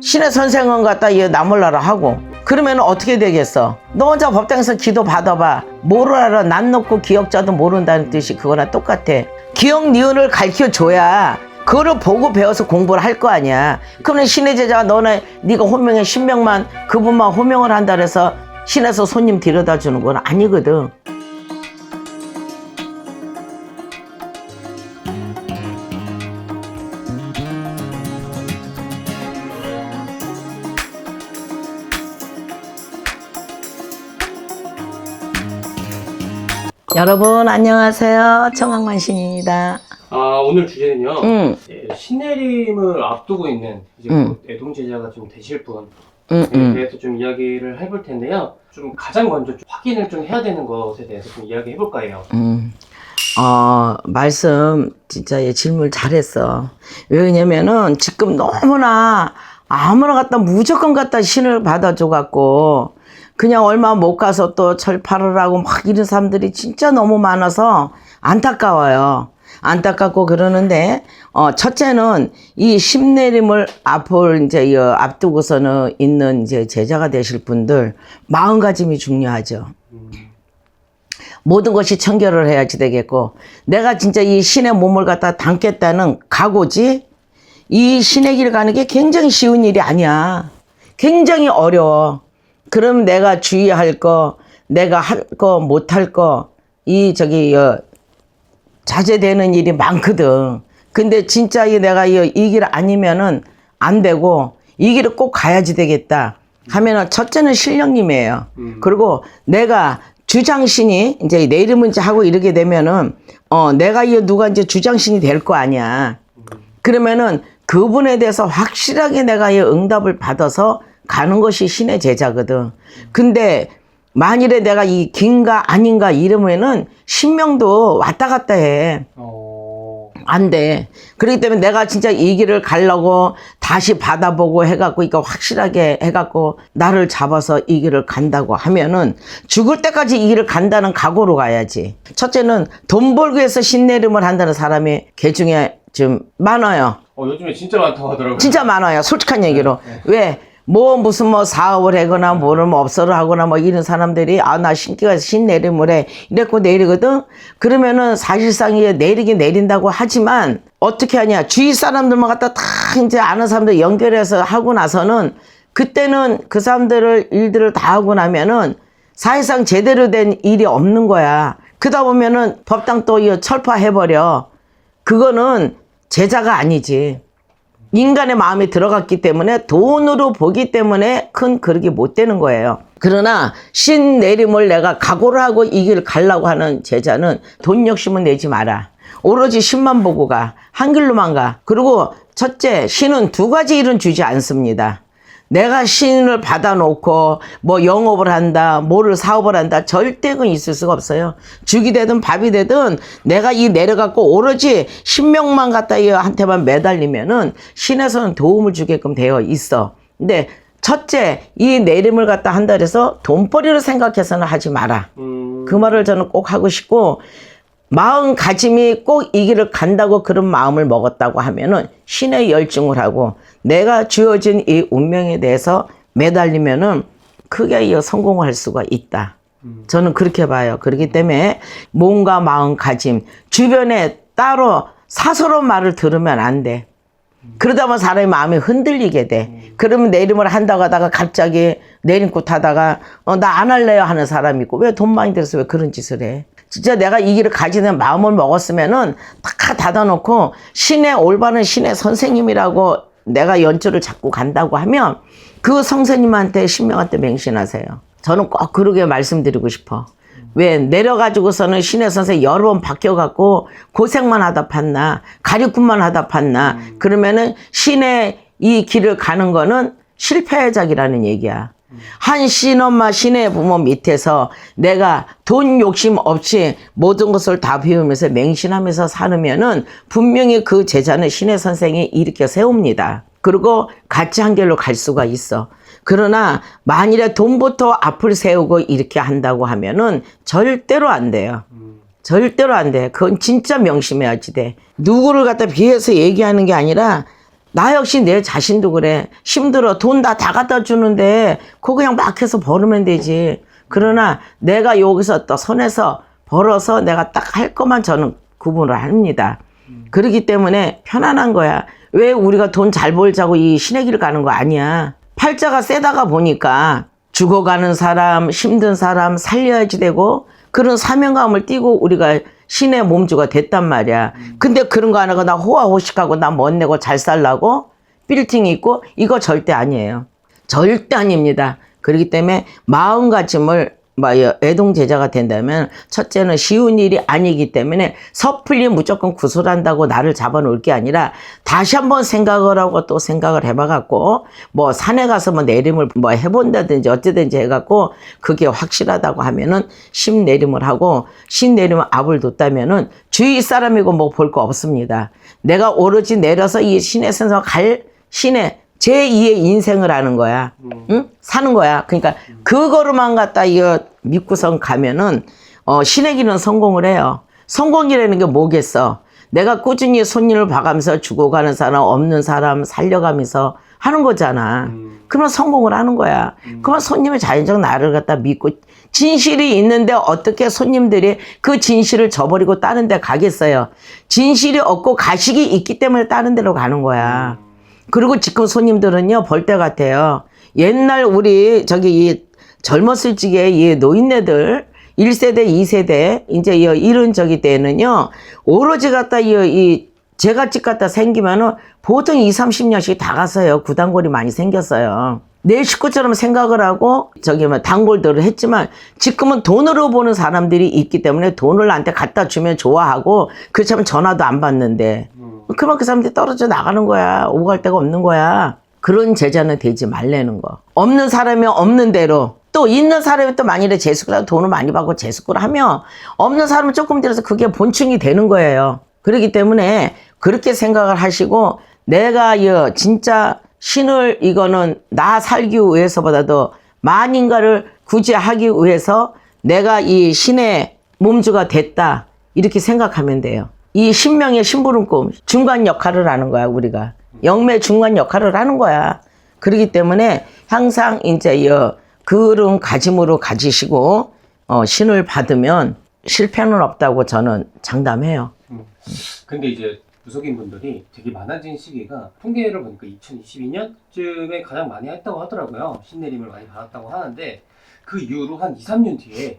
신의 선생은 갖다 얘 나몰라라 하고 그러면 어떻게 되겠어? 너 혼자 법당에서 기도 받아봐. 뭐를 알아? 난 놓고 기억자도 모른다는 뜻이 그거랑 똑같아. 기억 니은을 가르쳐 줘야 그거를 보고 배워서 공부를 할 거 아니야. 그러면 신의 제자가 너네 네가 호명에 신명만 그분만 호명을 한다 그래서 신에서 손님 데려다 주는 건 아니거든. 여러분 안녕하세요. 청학만신입니다. 아 오늘 주제는요. 응, 예, 신내림을 앞두고 있는 이제 음. 곧 애동 제자가 좀 되실 분에 응, 응. 대해서 좀 이야기를 해볼 텐데요. 좀 가장 먼저 좀 확인을 좀 해야 되는 것에 대해서 좀 이야기 해볼 거예요. 음, 어, 말씀 진짜 얘 질문 잘했어. 왜냐면은 지금 너무나 아무나 갖다 무조건 갖다 신을 받아줘 갖고 그냥 얼마 못 가서 또 하고 막 이런 사람들이 진짜 너무 많아서 안타까워요. 안타깝고 그러는데 어 첫째는 이 심내림을 앞을 이제 이 앞두고서는 있는 이제 제자가 되실 분들 마음가짐이 중요하죠. 모든 것이 청결을 해야지 되겠고 내가 진짜 이 신의 몸을 갖다 담겠다는 각오지 이 신의 길 가는 게 굉장히 쉬운 일이 아니야 굉장히 어려워 그럼 내가 주의할 거 내가 할 거 못 할 거 이 저기 어, 자제되는 일이 많거든. 근데 진짜 이 내가 이 길 아니면은 안 되고 이 길을 꼭 가야지 되겠다 하면은 첫째는 신령님이에요. 그리고 내가 주장신이 이제 내 이름은 이제 하고 이러게 되면은 어 내가 이 누가 이제 주장신이 될 거 아니야. 그러면은 그분에 대해서 확실하게 내가 이 응답을 받아서 가는 것이 신의 제자거든. 근데 만일에 내가 이 긴가 아닌가 이러면은 신명도 왔다 갔다 해. 어... 안 돼. 그렇기 때문에 내가 진짜 이 길을 가려고 다시 받아보고 해갖고, 이거 확실하게 해갖고, 나를 잡아서 이 길을 간다고 하면은, 죽을 때까지 이 길을 간다는 각오로 가야지. 첫째는 돈 벌기 위해서 신내림을 한다는 사람이 개 중에 좀 많아요. 어, 요즘에 진짜 많다고 하더라고요. 진짜 많아요. 솔직한 얘기로. 왜? 뭐 무슨 뭐 사업을 하거나 뭐를 뭐 업소를 하거나 뭐 이런 사람들이 아 나 신기가 신 내림을 해. 이랬고 내리거든? 그러면은 사실상 이게 내리긴 내린다고 하지만 어떻게 하냐? 주위 사람들만 갖다 다 이제 아는 사람들 연결해서 하고 나서는 그때는 그 사람들을 일들을 다 하고 나면은 사실상 제대로 된 일이 없는 거야. 그러다 보면은 법당 또 철파해버려. 그거는 제자가 아니지 인간의 마음이 들어갔기 때문에 돈으로 보기 때문에 큰 그릇이 못 되는 거예요. 그러나 신 내림을 내가 각오를 하고 이 길 가려고 하는 제자는 돈 욕심은 내지 마라. 오로지 신만 보고 가. 한 길로만 가. 그리고 첫째, 신은 두 가지 일은 주지 않습니다. 내가 신을 받아놓고 뭐 영업을 한다, 뭐를 사업을 한다, 절대 그건 있을 수가 없어요. 죽이 되든 밥이 되든 내가 이 내려갖고 오로지 신명만 갖다 이한테만 매달리면은 신에서는 도움을 주게끔 되어 있어. 근데 첫째, 이 내림을 갖다 한다 그래서 돈벌이로 생각해서는 하지 마라. 음... 그 말을 저는 꼭 하고 싶고 마음가짐이 꼭 이 길을 간다고 그런 마음을 먹었다고 하면은 신의 열중을 하고 내가 주어진 이 운명에 대해서 매달리면은 크게 이어 성공할 수가 있다. 저는 그렇게 봐요. 그렇기 때문에 몸과 마음 가짐 주변에 따로 사서로 말을 들으면 안 돼. 그러다 보면 사람의 마음이 흔들리게 돼. 그러면 내림을 한다고 하다가 갑자기 내림꽃 하다가 어, 나 안 할래요 하는 사람이 있고 왜 돈 많이 들어서 왜 그런 짓을 해? 진짜 내가 이 길을 가지는 마음을 먹었으면은 다 닫아놓고 신의 올바른 신의 선생님이라고 내가 연주를 잡고 간다고 하면 그 선생님한테 신명한테 맹신하세요. 저는 꼭 그러게 말씀드리고 싶어. 왜 내려가지고서는 신의 선생 여러 번 바뀌어갖고 고생만 하다 판나 가리꿈만 하다 판나 그러면은 신의 이 길을 가는 거는 실패작이라는 얘기야. 한 신엄마 신의 부모 밑에서 내가 돈 욕심 없이 모든 것을 다 비우면서 맹신하면서 살으면은 분명히 그 제자는 신의 선생이 일으켜 세웁니다. 그리고 같이 한 길로 갈 수가 있어. 그러나 만일에 돈부터 앞을 세우고 이렇게 한다고 하면은 절대로 안 돼요. 절대로 안 돼. 그건 진짜 명심해야지 돼. 누구를 갖다 비해서 얘기하는 게 아니라 나 역시 내 자신도 그래. 힘들어. 돈 다 다 갖다 주는데 그거 그냥 막 해서 벌으면 되지. 그러나 내가 여기서 또 손에서 벌어서 내가 딱 할 것만 저는 구분을 합니다. 그렇기 때문에 편안한 거야. 왜 우리가 돈 잘 벌자고 이 신의 길을 가는 거 아니야. 팔자가 세다가 보니까 죽어가는 사람, 힘든 사람 살려야지 되고 그런 사명감을 띠고 우리가 신의 몸주가 됐단 말이야. 근데 그런 거 안 하고 나 호화호식하고 나 멋내고 잘 살라고 빌딩이 있고 이거 절대 아니에요. 절대 아닙니다. 그렇기 때문에 마음가짐을 뭐 애동 제자가 된다면 첫째는 쉬운 일이 아니기 때문에 섣불리 무조건 구술한다고 나를 잡아놓을 게 아니라 다시 한번 생각을 하고 또 생각을 해봐갖고 뭐 산에 가서 뭐 내림을 뭐 해본다든지 어찌든지 해갖고 그게 확실하다고 하면은 심 내림을 하고 신 내림을 압을 뒀다면은 주위 사람이고 뭐 볼 거 없습니다. 내가 오로지 내려서 이 신의 선서 갈 신의 제2의 인생을 하는 거야. 응? 사는 거야. 그러니까 그거로만 갖다 이거 믿고선 가면은 어, 신의 길은 성공을 해요. 성공이라는 게 뭐겠어? 내가 꾸준히 손님을 봐가면서 죽어가는 사람, 없는 사람 살려가면서 하는 거잖아. 그러면 성공을 하는 거야. 그러면 손님의 자연적 나를 갖다 믿고 진실이 있는데 어떻게 손님들이 그 진실을 저버리고 다른 데 가겠어요? 진실이 없고 가식이 있기 때문에 다른 데로 가는 거야. 그리고 지금 손님들은요, 벌때 같아요. 옛날 우리 저기 이 젊었을 적에 이 노인네들 1세대, 2세대, 이제 이 이런 저기 때는요, 오로지 갖다 이, 이 제갓집 갖다 생기면은 보통 2, 30년씩 다 갔어요. 구단골이 많이 생겼어요. 내 식구처럼 생각을 하고 저기 뭐 단골들을 했지만 지금은 돈으로 보는 사람들이 있기 때문에 돈을 나한테 갖다 주면 좋아하고 그렇지만 전화도 안 받는데 그만 그 사람들이 떨어져 나가는 거야. 오고 갈 데가 없는 거야. 그런 제자는 되지 말라는 거. 없는 사람이 없는 대로 또 있는 사람이 또 만일에 재수를 돈을 많이 받고 재수를 하면 없는 사람은 조금 들어서 그게 본충이 되는 거예요. 그렇기 때문에 그렇게 생각을 하시고 내가 이 진짜 신을 이거는 나 살기 위해서보다도 만인가를 구제하기 위해서 내가 이 신의 몸주가 됐다 이렇게 생각하면 돼요. 이 신명의 심부름꿈 중간 역할을 하는 거야 우리가 영매 중간 역할을 하는 거야. 그렇기 때문에 항상 이제 이 그런 가짐으로 가지시고 어, 신을 받으면 실패는 없다고 저는 장담해요. 근데 이제 무속인 분들이 되게 많아진 시기가 통계를 보니까 2022년쯤에 가장 많이 했다고 하더라고요. 신내림을 많이 받았다고 하는데 그 이후로 한 2, 3년 뒤에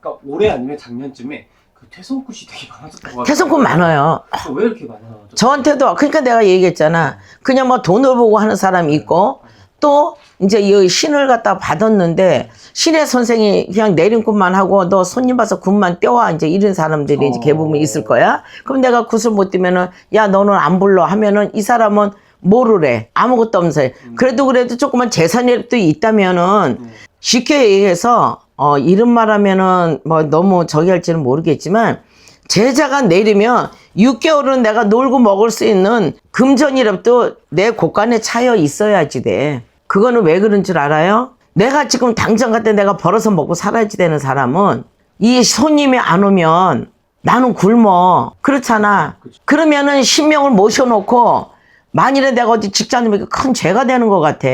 그러니까 올해 아니면 작년쯤에 그 퇴선굿이 되게 많아졌다고 하더라고요. 태성꾼 많아요. 어, 왜 이렇게 많아졌죠? 저한테도 그러니까 내가 얘기했잖아. 그냥 뭐 돈을 보고 하는 사람이 있고 또 이제 이 신을 갖다 받았는데 신의 선생이 그냥 내림꾼만 하고 너 손님 봐서 굿만 떼와 이제 이런 사람들이 이제 어. 대부분 있을 거야. 그럼 내가 굿을 못 띄면은 야 너는 안 불러 하면은 이 사람은 뭐를 아무것도 없면서 그래도 그래도 조그만 재산이라도 있다면은 쉽게 얘기해서 어 이런 말하면은 뭐 너무 저기 할지는 모르겠지만 제자가 내리면 6개월은 내가 놀고 먹을 수 있는 금전이라도 내 곳간에 차여 있어야지 돼. 그거는 왜 그런 줄 알아요? 내가 지금 당장 갔다 내가 벌어서 먹고 살아야지 되는 사람은 이 손님이 안 오면 나는 굶어. 그렇잖아. 그러면은 신명을 모셔놓고 만일에 내가 어디 직장님에게 큰 죄가 되는 것 같아.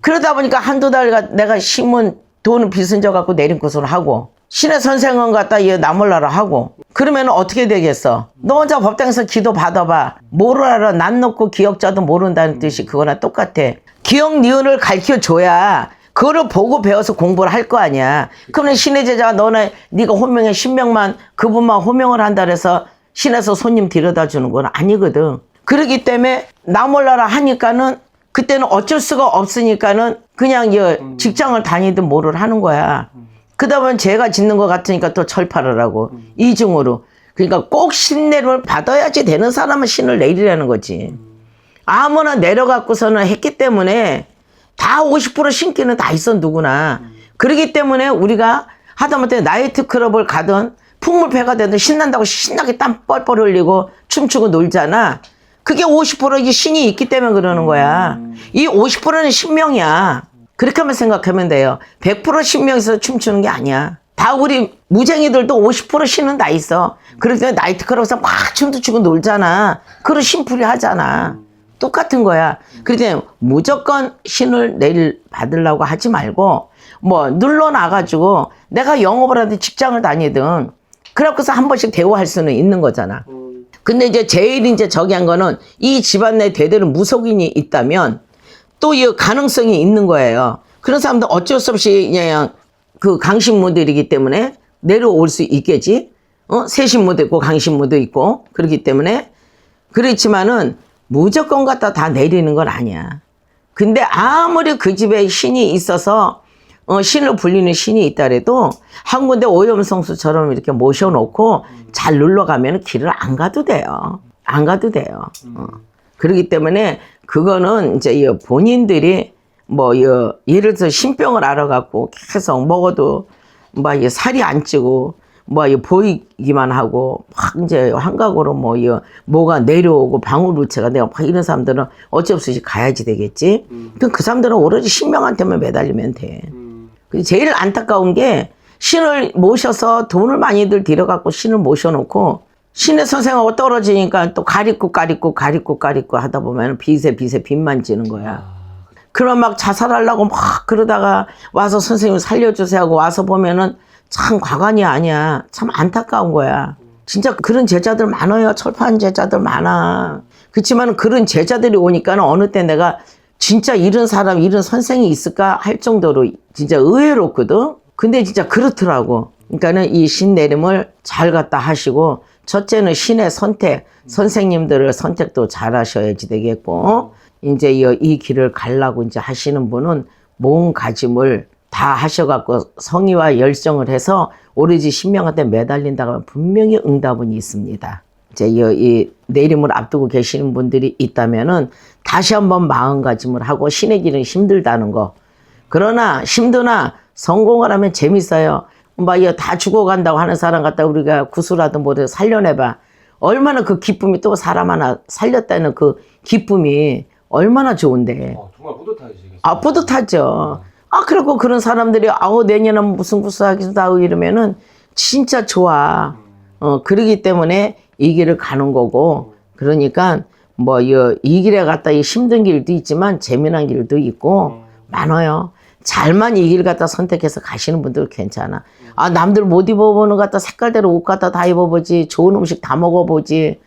그러다 보니까 한두 달 내가 신문 돈을 빚은 져 갖고 내린 것을 하고 신의 선생은 갖다 이 나몰라라 하고 그러면 어떻게 되겠어? 너 혼자 법당에서 기도 받아봐. 뭐를 알아? 난 놓고 기억자도 모른다는 뜻이 그거나 똑같아. 기억 니은을 가르쳐 줘야 그거를 보고 배워서 공부를 할 거 아니야. 그러면 신의 제자가 너네 네가 호명해 신명만 그분만 호명을 한다 그래서 신에서 손님 데려다 주는 건 아니거든. 그러기 때문에 나 몰라라 하니까는 그때는 어쩔 수가 없으니까는 그냥 이 직장을 다니든 뭐를 하는 거야. 그러다 보면 죄가 짓는 것 같으니까 또 철파를 하고 이중으로. 그러니까 꼭 신내를 받아야지 되는 사람은 신을 내리라는 거지. 아무나 내려갖고서는 했기 때문에 다 50% 신기는 다 있어 누구나. 그러기 때문에 우리가 하다못해 나이트 클럽을 가든 풍물패가 되든 신난다고 신나게 땀 뻘뻘 흘리고 춤추고 놀잖아. 그게 50% 이게 신이 있기 때문에 그러는 거야. 이 50%는 신명이야. 그렇게만 생각하면 돼요. 100% 신명에서 춤추는 게 아니야. 다 우리 무쟁이들도 50% 신은 다 있어. 그래서 나이트클럽에서 막 춤도 추고 놀잖아. 그런 심풀이 하잖아. 똑같은 거야. 그러니 무조건 신을 내일 받으려고 하지 말고 뭐 눌러 나가지고 내가 영업을 하든 직장을 다니든 그래갖고서 한 번씩 대우할 수는 있는 거잖아. 음, 근데 이제 제일 이제 저기 한 거는 이 집안 내 대대로 무속인이 있다면 또 이 가능성이 있는 거예요. 그런 사람들 어쩔 수 없이 그냥 그 강신무들이기 때문에 내려올 수 있겠지. 어? 세신무도 있고 강신무도 있고 그렇기 때문에 그렇지만은 무조건 갖다 다 내리는 건 아니야. 근데 아무리 그 집에 신이 있어서 어, 신을 불리는 신이 있다래도 한 군데 오염성수처럼 이렇게 모셔놓고 잘 눌러가면 길을 안 가도 돼요. 안 가도 돼요. 어. 그렇기 때문에 그거는 이제 이 본인들이 뭐 이, 예를 들어서 신병을 알아갖고 계속 먹어도 뭐이 살이 안 찌고 뭐이 보이기만 하고 막 이제 환각으로 뭐이 뭐가 내려오고 방울루체가 내가 막 이런 사람들은 어쩔 수 없이 가야지 되겠지. 그럼 그 사람들은 오로지 신명한테만 매달리면 돼. 음, 그 제일 안타까운 게 신을 모셔서 돈을 많이들 들여갖고 신을 모셔놓고 신의 선생하고 떨어지니까 또 가리고 가리고 가리고 가리고 하다 보면 빚에 빚에 빚만 지는 거야. 그럼 막 자살하려고 막 그러다가 와서 선생님 살려주세요 하고 와서 보면은 참 과관이 아니야. 참 안타까운 거야. 진짜 그런 제자들 많아요. 철판 제자들 많아. 그렇지만 그런 제자들이 오니까는 어느 때 내가 진짜 이런 사람, 이런 선생이 있을까 할 정도로 진짜 의외롭거든. 근데 진짜 그렇더라고. 그러니까는 이 신내림을 잘 갖다 하시고 첫째는 신의 선택, 선생님들을 선택도 잘 하셔야지 되겠고 이제 이, 이 길을 가려고 이제 하시는 분은 몸가짐을 다 하셔갖고 성의와 열정을 해서 오로지 신명한테 매달린다고 하면 분명히 응답은 있습니다. 이제 이, 이 내림을 앞두고 계시는 분들이 있다면은 다시 한번 마음가짐을 하고 신의 길은 힘들다는 거. 그러나 힘드나 성공을 하면 재밌어요. 막다 죽어간다고 하는 사람 갖다 우리가 구슬하든 뭐든 살려내봐. 얼마나 그 기쁨이 또 사람 하나 살렸다는 그 기쁨이 얼마나 좋은데. 어, 정말 뿌듯하시겠어요. 아, 뿌듯하죠. 아, 그리고 그런 사람들이, 아우, 내년은 무슨 구슬하기도 하고 이러면은 진짜 좋아. 어, 그러기 때문에 이 길을 가는 거고, 그러니까 뭐, 이, 이 길에 갔다 이 힘든 길도 있지만 재미난 길도 있고, 많아요. 잘만 이 길 갖다 선택해서 가시는 분들 괜찮아. 아, 남들 못 입어보는 것 같다 색깔대로 옷 갖다 다 입어보지. 좋은 음식 다 먹어보지.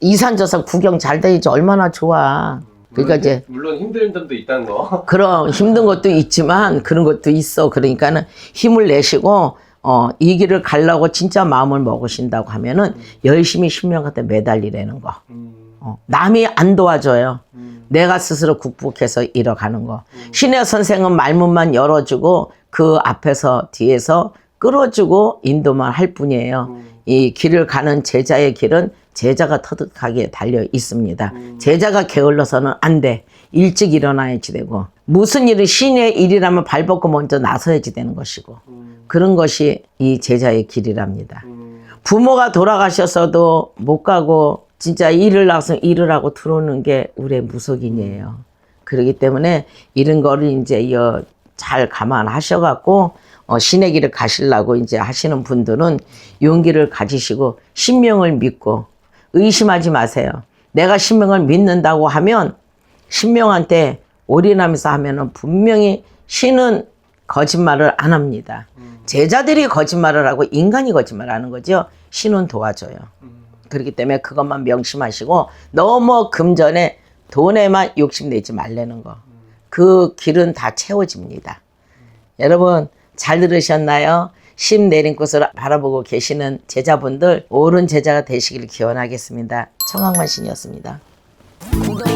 이산저산 구경 잘 다니지. 얼마나 좋아. 그러니까 물론, 이제 물론 힘든 점도 있다는 거. 그런 힘든 것도 있지만 그런 것도 있어. 그러니까는 힘을 내시고 어, 이 길을 가려고 진짜 마음을 먹으신다고 하면은 열심히 신명한테 매달리라는 거. 음, 어, 남이 안 도와줘요. 음, 내가 스스로 극복해서 이뤄가는 거. 신의 선생은 말문만 열어주고 그 앞에서 뒤에서 끌어주고 인도만 할 뿐이에요. 음. 이 길을 가는 제자의 길은 제자가 터득하게 달려 있습니다. 제자가 게을러서는 안 돼. 일찍 일어나야지 되고. 무슨 일은 신의 일이라면 발벗고 먼저 나서야지 되는 것이고. 그런 것이 이 제자의 길이랍니다. 음, 부모가 돌아가셨어도 못 가고 진짜 일을 나서 일을 하고 들어오는 게 우리의 무속인이에요. 그렇기 때문에 이런 거를 이제 잘 감안하셔갖고 어, 신의 길을 가시려고 이제 하시는 분들은 용기를 가지시고 신명을 믿고 의심하지 마세요. 내가 신명을 믿는다고 하면 신명한테 올인하면서 하면은 분명히 신은 거짓말을 안 합니다. 제자들이 거짓말을 하고 인간이 거짓말하는 거죠. 신은 도와줘요. 그렇기 때문에 그것만 명심하시고 너무 금전에 돈에만 욕심내지 말라는 거. 그 길은 다 채워집니다. 여러분 잘 들으셨나요? 심 내린 곳을 바라보고 계시는 제자분들 옳은 제자가 되시길 기원하겠습니다. 청학만 신이었습니다. 구독, 좋아요.